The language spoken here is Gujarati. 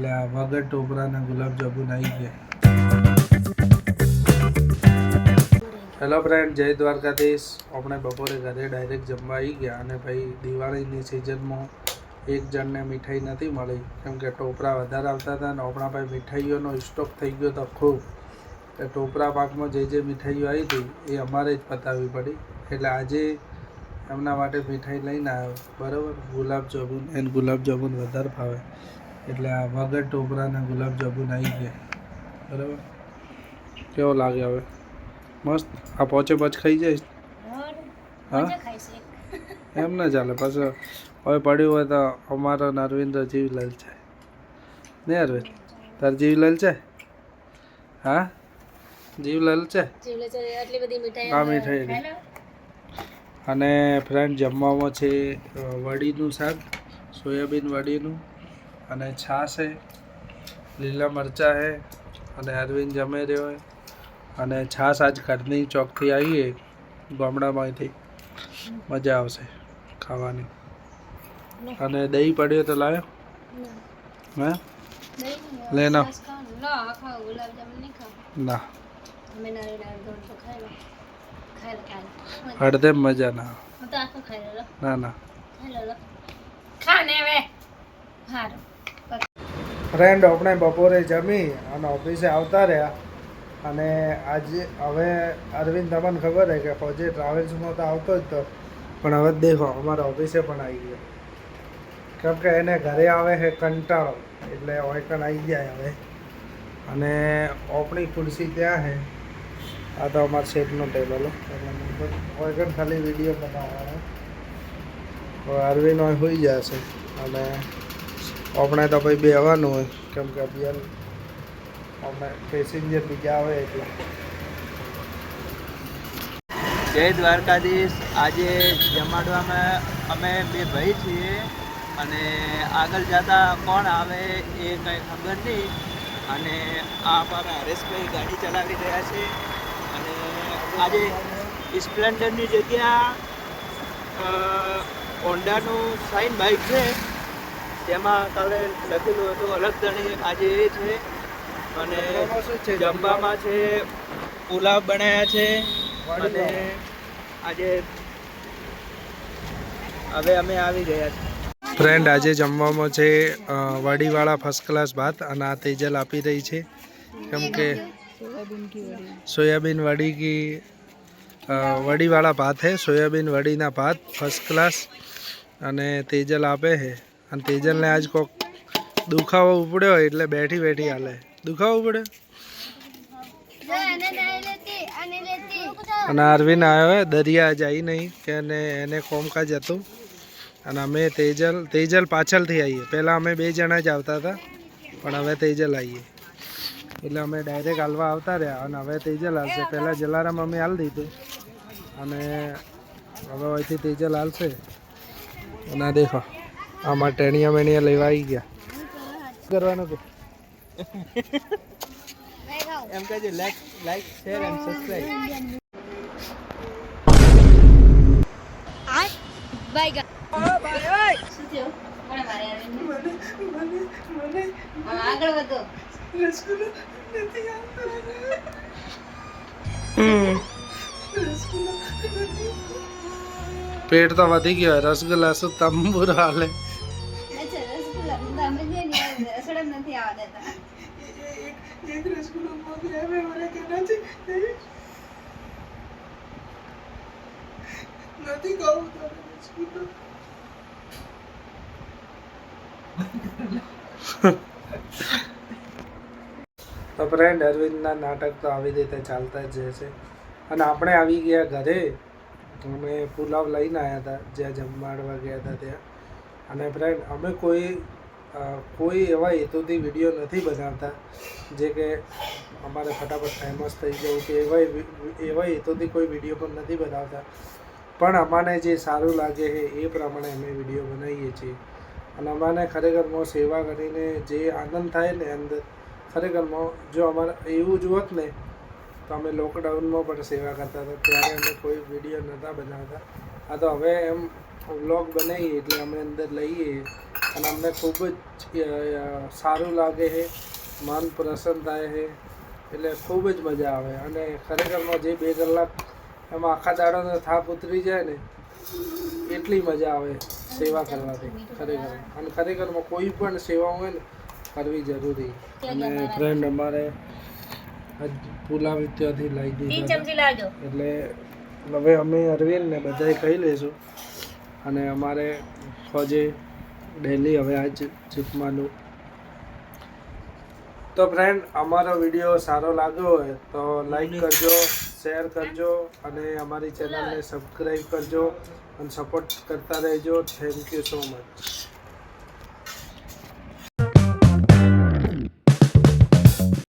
એટલે આ વગર ટોપરાના ગુલાબજાંબુ આવી ગયા હેલો ફ્રેન્ડ જય દ્વારકાધીશ. આપણે બપોરે ઘરે ડાયરેક્ટ જમવા આવી ગયા અને ભાઈ દિવાળીની સિઝનમાં એક જણને મીઠાઈ નથી મળી. કેમ કે ટોપરા વધારે આવતા હતા અને આપણા ભાઈ મીઠાઈઓનો સ્ટોક થઈ ગયો તો ખૂબ. એટલે ટોપરા પાકમાં જે જે મીઠાઈઓ આવી હતી એ અમારે જ પતાવવી પડી. એટલે આજે એમના માટે મીઠાઈ લઈને આવ્યો. બરાબર? ગુલાબજાંબુ એને ગુલાબજાંબુ વધારે ભાવે. એટલે આ વગર ટોપરાના ગુલાબજાંબુ આવી ગયા. બરાબર? કેવો લાગે હવે? મસ્ત? આ પોચે પચ ખાઈ જાય? હા એમ ના ચાલે. પાછું હવે પડ્યું હોય તો અમારો ને અરવિંદ જીવ લલચાય નહીં અરવિંદ? તાર જીવ લલચાય હા? જીવ લલચાય આ મીઠાઈ અને ફ્રેન્ડ જમવામાં છે વડીનું શાક સોયાબીન વડીનું. અને છાશ છે લીલા મરચાં છે અને અરવિંદ જમે રહ્યો હોય અને છાશ આજ ઘરની ચોકથી આવીએ ગામડામાંથી. મજા આવશે ખાવાની. અને દહીં પડ્યો તો લાવ્યો? હે? લે ના ના. અડધે મજા ના ના ના. ના ફ્રેન્ડ આપણે બપોરે જમી અને ઓફિસે આવતા રહ્યા. અને આજે, હવે અરવિંદ, તમને ખબર છે કે ફોજે ટ્રાવેલ્સમાં તો આવતો જ તો. પણ હવે દેખો, અમારા ઓફિસે પણ આવી ગયો. કેમ કે એને ઘરે આવે છે કંટાળો, એટલે ઓયકણ આવી જાય હવે. અને ઓપણી ખુરશી ત્યાં છે આ તો અમારા શેફનો ટેબલ ઓયકણ ખાલી વીડિયો બનાવવાનો અરવિંદ હોય હોઈ જશે. અને આપણે તો ભાઈ બેવાનું હોય. કેમ કે અભિયાન આપણે પેસેન્જર બીજા આવે એટલે. જય દ્વારકાધીશ. આજે જમાડવામાં અમે બે ભાઈ છીએ અને આગળ જતા કોણ આવે એ કંઈ ખબર નહીં. અને આ અમારા હરેશભાઈ ગાડી ચલાવી રહ્યા છે. અને આજે સ્પ્લેન્ડરની જગ્યા હોન્ડાનું સાઇન બાઇક છે. તેમાં કાલે લખેલું હતું અલગ ધણી આજે એ છે અને જમવામાં શું છે? જમવામાં છે પુલાવ બનાવ્યા છે અને આજે હવે અમે આવી ગયા છીએ. ફ્રેન્ડ આજે જમવામાં છે વાડીવાળા વડીવાળા ફર્સ્ટ ક્લાસ ભાત અને આ તેજલ આપી રહી છે. કેમ કે સોયાબીન વડી કી વડીવાળા ભાત છે સોયાબીન વડીના ભાત ફર્સ્ટ ક્લાસ અને તેજલ આપે છે અને તેજલને આજ કોક દુખાવો ઉપડ્યો એટલે બેઠી બેઠી હાલે. દુખાવો ઉપડ્યો? અને અરવિંદ આવ્યો હોય, દરિયા જઈ નહીં, કે એને એને કોમકાજ હતું. અને અમે તેજલ તેજલ પાછળથી આવીએ. પહેલાં અમે બે જણા જ આવતા હતા, પણ હવે તેજલ આવીએ. એટલે અમે ડાયરેક્ટ હાલવા આવતા રહ્યા અને હવે તેજલ હાલશે. પહેલાં જલારામ અમે હાલ દીધું. અને હવે અહીંથી તેજલ હાલશે. અને દેખો. આમાં ટેણિયા મેણિયા લેવા આવી ગયા. કરવાનું કે? એમ કહેજો like like share and subscribe પેટ તો વધી ગયો. રસગુલ્લા શું તંબુર હાલે? તો ફ્રેન્ડ અરવિંદના નાટક તો આવી રીતે ચાલતા જ છે. અને આપણે આવી ગયા ઘરે અમે પુલાવ લઈને આવ્યા હતા, જ્યાં જમવાડવા ગયા હતા ત્યાં. અને ફ્રેન્ડ અમે કોઈ કોઈ એવા હેતુથી વીડિયો નથી બનાવતા, જે કે અમારે ફટાફટ ફેમસ થઈ જવું કે એવા એવા હેતુથી કોઈ વીડિયો પણ નથી બનાવતા. પણ અમાને જે સારું લાગે છે એ પ્રમાણે અમે વીડિયો બનાવીએ છીએ. અને અમાને ખરેખર મો સેવા કરીને જે આનંદ થાય ને અંદર, ખરેખર મો, જો અમારે એવું જ હોત ને, તો અમે લોકડાઉનમાં પણ સેવા કરતા હતા. ત્યારે અમે કોઈ વીડિયો નહોતા બનાવતા. આ તો હવે એમ વ્લોગ બનાવીએ એટલે અમે અંદર લઈએ. અને અમને ખૂબ જ સારું લાગે છે મન પ્રસન્ન થાય છે એટલે ખૂબ જ મજા આવે. અને ખરેખરમાં જે બે કલાક એમાં આખા દાડાનો થાક ઉતરી જાય ને એટલી મજા આવે સેવા કરવાથી ખરેખર. અને ખરેખરમાં કોઈ પણ સેવા હોય ને કરવી જરૂરી. અને ફ્રેન્ડ અમારે પુલાવ ત્યાંથી લઈ દીધા એટલે હવે અમે અરવિંદને બધાએ કહી લઈશું. અને અમારે ફોજે ડેલી હવે આ જમવાનું તો ફ્રેન્ડ અમારો વીડિયો સારો લાગ્યો હોય તો લાઈક કરજો શેર કરજો અને અમારી ચેનલને સબસ્ક્રાઈબ કરજો અને સપોર્ટ કરતા રહેજો. Thank you so much